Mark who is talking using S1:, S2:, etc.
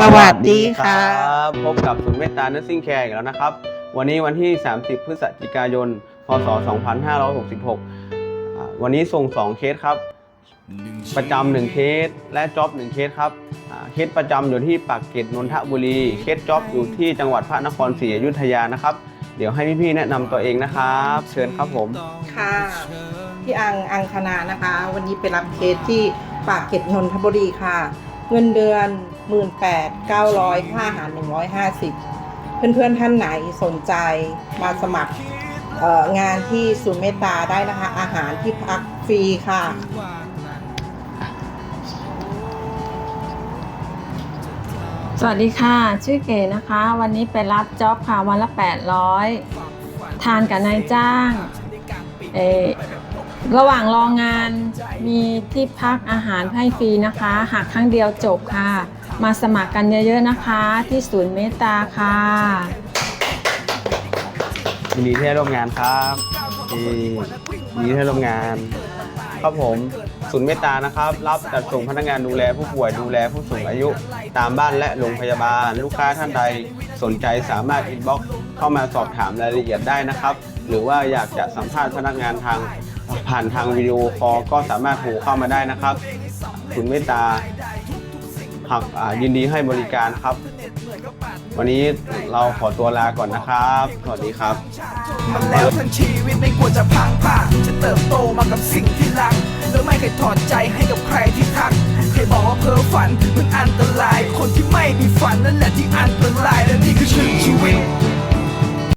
S1: สวัสดีค่ะ
S2: รับพบกับศูนย์เมตตาเนสซิ่งแคร์อีกแล้วนะครับ วันนี้วันที่ 30 พฤศจิกายน พศ 2566อ่าวันนี้ส่ง 2 เคสครับ ประจำหนึ่งเคส และจ็อบหนึ่งเคสครับอ่าเคสประจำอยู่ที่ปากเกร็ดนนทบุรี เคสจ็อบอยู่ที่จังหวัดพระนครศรีอยุธยานะครับ เดี๋ยวให้พี่ๆแนะนำตัวเองนะครับ เชิญครับผม
S1: ค่ะพี่อังอังคณานะคะ วันนี้ไปรับเคสที่ปากเกร็ดนนทบุรีค่ะ เงินเดือน 1 8 9 0 0ค่าอาหาร 150 เพื่อนๆท่านไหนสนใจมาสมัครงานที่ศูนย์เมตตาได้นะคะ อาหารที่พักฟรีค่ะ
S3: สวัสดีค่ะ ชื่อเก๋นะคะ วันนี้ไปรับจ็อบค่ะ วันละ 800 ทานกับนายจ้าง เออระหว่างรองาน ที่พักอาหารให้ฟรีนะคะ หากครั้งเดียวจบค่ะ มาสมัครกันเยอะๆนะคะ ที่ศูนย์เมตตาค่ะ
S2: ยินดีที่ได้ร่วมงานครับที่ยินดีที่ได้ร่วมงาน ครับผมศูนย์เมตตานะครับ รับจัดส่งพนักงานดูแลผู้ป่วยดูแลผู้สูงอายุ ตามบ้านและโรงพยาบาล ลูกค้าท่านใดสนใจสามารถอินบ็อกเข้ามาสอบถามรายละเอียดได้นะครับ หรือว่าอยากจะสัมภาษณ์พนักงานทางผ่านทางวิดีโอคอลก็สามารถโทรเข้ามาได้นะครับศูนย์เมตตาหักยินดีให้บริการครับ วันนี้เราขอตัวลาก่อนนะครับ สวัสดีครับ
S4: มันแล้วทั้งชีวิตไม่ควรจะพังผ่าจะเติบโตมากับสิ่งที่รักแล้วไม่เคยถอดใจให้กับใครที่ทักใครบอกว่าเพ้อฝันมันอันตราย คนที่ไม่มีฝันนั่นแหละที่อันตรายและนี่คือชีวิต